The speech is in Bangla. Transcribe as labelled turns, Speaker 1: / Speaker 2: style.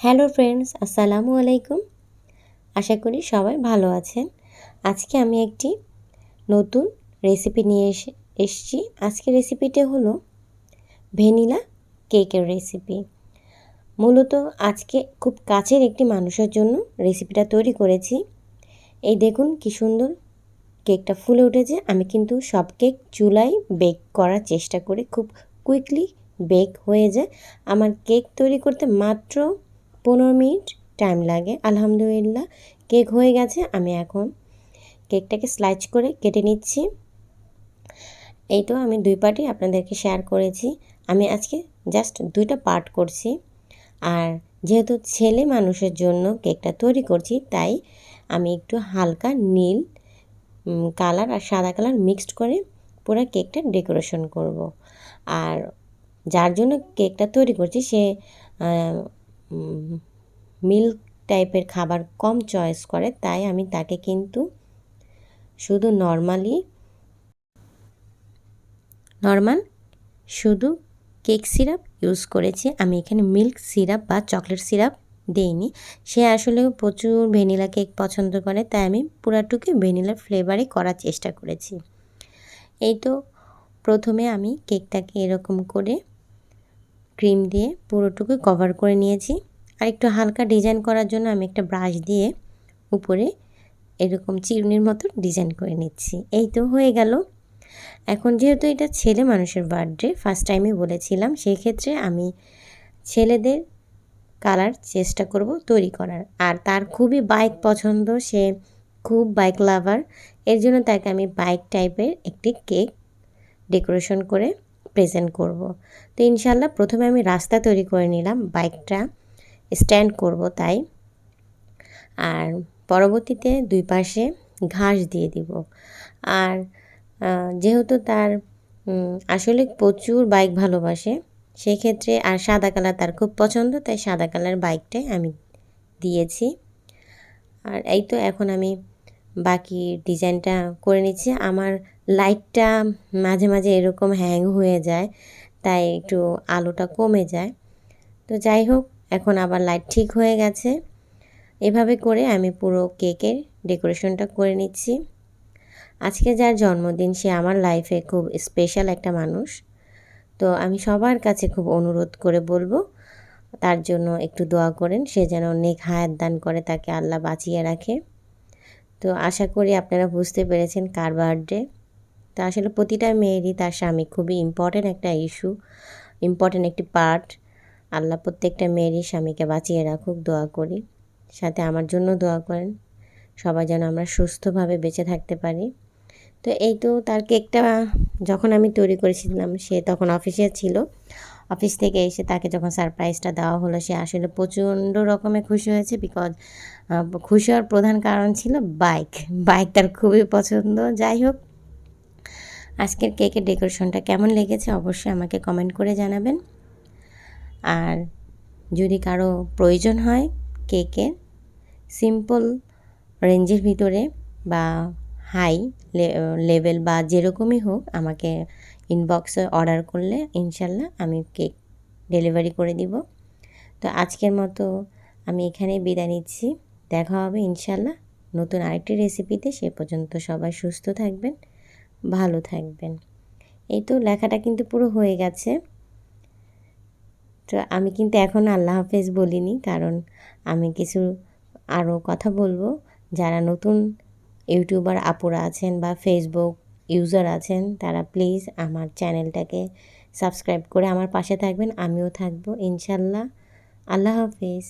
Speaker 1: হ্যালো ফ্রেন্ডস, আসসালামু আলাইকুম। আশা করি সবাই ভালো আছেন। আজকে আমি একটি নতুন রেসিপি নিয়ে এসে, এসছি। আজকের রেসিপিটা হলো ভ্যানিলা কেকের রেসিপি মূলত আজকে খুব কাছের একটি মানুষের জন্য রেসিপিটা তৈরি করেছি। এই দেখুন কি সুন্দর কেকটা ফুলে উঠেছে। আমি কিন্তু সব কেক চুলায় বেক করার চেষ্টা করি। খুব কুইকলি বেক হয়ে যায়। আমার কেক তৈরি করতে মাত্র পনেরো মিনিট টাইম লাগে, আলহামদুলিল্লাহ। কেক হয়ে গেছে, আমি এখন কেকটাকে স্লাইচ করে কেটে নিচ্ছি। এই তো আমি দুই পার্টি আপনাদেরকে শেয়ার করেছি। আমি আজকে জাস্ট দুইটা পার্ট করছি। আর যেহেতু ছেলে মানুষের জন্য কেকটা তৈরি করছি, তাই আমি একটু হালকা নীল কালার আর সাদা কালার মিক্সড করে পুরো কেকটা ডেকোরেশন করব। আর যার জন্য কেকটা তৈরি করছি, সে মিল্ক টাইপের খাবার কম চয়েস করে, তাই আমি তাকে কিন্তু শুধু নর্মালি, নর্মাল শুধু কেক সিরাপ ইউজ করেছি। আমি এখানে মিল্ক সিরাপ বা চকলেট সিরাপ দিইনি। সে আসলে প্রচুর ভ্যানিলা কেক পছন্দ করে, তাই আমি পুরাটুকু ভ্যানিলা ফ্লেভারে করার চেষ্টা করেছি। এই তো প্রথমে আমি কেকটাকে এরকম করে ক্রিম দিয়ে পুরোটুকু কভার করে নিয়েছি। আর একটু হালকা ডিজাইন করার জন্য আমি একটা ব্রাশ দিয়ে উপরে এরকম চিরুনির মতো ডিজাইন করে নিচ্ছি। এই তো হয়ে গেল। এখন যেহেতু এটা ছেলে মানুষের বার্থডে ফার্স্ট টাইমে বলেছিলাম সেই ক্ষেত্রে আমি ছেলেদের কালার চেষ্টা করব তৈরি করার। আর তার খুবই বাইক পছন্দ, সে খুব বাইক লাভার এর জন্য তাকে আমি বাইক টাইপের একটি কেক ডেকোরেশন করে প্রেজেন্ট করব। তো ইনশাল্লাহ প্রথমে আমি রাস্তা তৈরি করে নিলাম, বাইকটা স্ট্যান্ড করব তাই। আর পরবর্তীতে দুই পাশে ঘাস দিয়ে দিব। আর যেহেতু তার আসলে প্রচুর বাইক ভালোবাসে, সেক্ষেত্রে আর সাদা কালার তার খুব পছন্দ, তাই সাদা কালার বাইকটাই আমি দিয়েছি। আর এই তো এখন আমি বাকি ডিজাইনটা করে নিচ্ছি। আমার লাইটটা মাঝে মাঝে এরকম হ্যাং হয়ে যায়, তাই একটু আলোটা কমে যায়। তো যাই হোক, এখন আবার লাইট ঠিক হয়ে গেছে। এভাবে করে আমি পুরো কেকের ডেকোরেশনটা করে নিচ্ছি। আজকে যার জন্মদিন, সে আমার লাইফে খুব স্পেশাল একটা মানুষ। তো আমি সবার কাছে খুব অনুরোধ করে বলব, তার জন্য একটু দোয়া করেন, সে যেন নেক হায়াত দান করে, তাকে আল্লাহ বাঁচিয়ে রাখে। তো আশা করি আপনারা বুঝতে পেরেছেন কার বার্থডে তো আসলে প্রতিটা মেয়েরই তার স্বামী খুবই ইম্পর্ট্যান্ট একটা ইস্যু ইম্পর্ট্যান্ট একটি পার্ট আল্লাহ প্রত্যেকটা মেয়েরই স্বামীকে বাঁচিয়ে রাখুক, দোয়া করি। সাথে আমার জন্য দোয়া করেন, সবাই যেন আমরা সুস্থভাবে বেঁচে থাকতে পারি। তো এই তো তার কেকটা যখন আমি তৈরি করেছিলাম, সে তখন অফিসে ছিল। অফিস থেকে এসে তাকে যখন সারপ্রাইজটা দেওয়া হলো, সে আসলে প্রচণ্ড রকমের খুশি হয়েছে বিকজ খুশি হওয়ার প্রধান কারণ ছিল বাইক বাইক তার খুবই পছন্দ। যাই হোক আজকের কেকের ডেকোরেশনটা কেমন লেগেছে অবশ্যই আমাকে কমেন্ট করে জানাবেন। আর যদি কারও প্রয়োজন হয় কেকের, সিম্পল রেঞ্জের ভিতরে বা হাই লেভেল বা যেরকমই হোক আমাকে ইনবক্সে অর্ডার করলে ইনশাল্লাহ আমি কেক ডেলিভারি করে দিব। তো আজকের মতো আমি এখানে বিদায় নিচ্ছি। দেখা হবে ইনশাল্লাহ নতুন আরেকটি রেসিপিতে। সে পর্যন্ত সবাই সুস্থ থাকবেন। ভালো থাকবেন। এই তো লেখাটা কিন্তু পুরো হয়ে গেছে। তো আমি কিন্তু এখন আল্লাহ হাফেজ বলিনি, কারণ আমি কিছু আরও কথা বলব। যারা নতুন ইউটিউবার আপুরা আছেন বা ফেসবুক ইউজার আছেন, তারা প্লিজ আমার চ্যানেলটাকে সাবস্ক্রাইব করে আমার পাশে থাকবেন, আমিও থাকব, ইনশাল্লাহ। আল্লাহ হাফিজ।